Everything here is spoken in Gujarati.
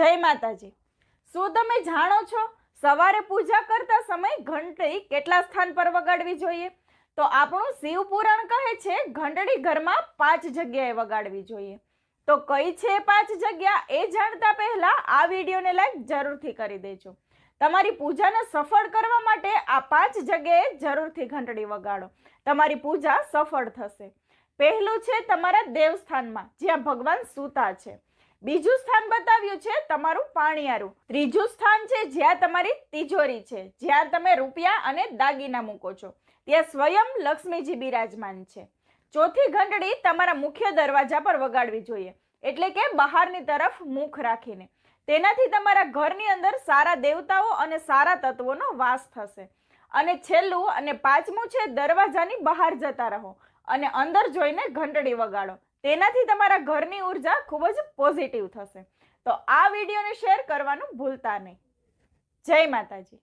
જય માતાજી. શું તમે જાણો છો, સવારે પૂજા કરતા સમય ઘંટડી કેટલા સ્થાન પર વગાડવી જોઈએ? તો આપણું શિવ પુરાણ કહે છે, ઘંટડી ઘરમાં પાંચ જગ્યાએ વગાડવી જોઈએ. તો કઈ છે પાંચ જગ્યા એ જાણતા પહેલા આ વિડીયોને લાઈક જરૂરથી કરી દેજો. તમારી પૂજાને સફળ કરવા માટે આ પાંચ જગ્યાએ જરૂરથી ઘંટડી વગાડો. તમારી પૂજા સફળ થશે. પહેલું છે તમારા દેવસ્થાનમાં, જ્યાં ભગવાન સૂતા છે. બીજું સ્થાન બતાવ્યું છે તમારું પાણિયારું. ત્રીજું સ્થાન છે જ્યાં તમારી તિજોરી છે. જ્યાં તમે રૂપિયા અને દાગીના મૂકો છો. ત્યાં સ્વયં લક્ષ્મીજી બિરાજમાન છે. ચોથી ઘંટડી તમારા મુખ્ય દરવાજા પર વગાડવી જોઈએ. એટલે કે બહારની તરફ મુખ રાખીને. તેનાથી તમારા ઘરની અંદર સારા દેવતાઓ અને સારા તત્વોનો વાસ થશે. અને છેલ્લું અને પાંચમું છે દરવાજાની બહાર જતા રહો. અને અંદર જોઈને ઘંટડી વગાડો. તેનાથી તમારા ઘરની ઊર્જા ખૂબ જ પોઝિટિવ થશે. તો આ વિડીયોને શેર કરવાનું ભૂલતા નહીં. જય માતાજી.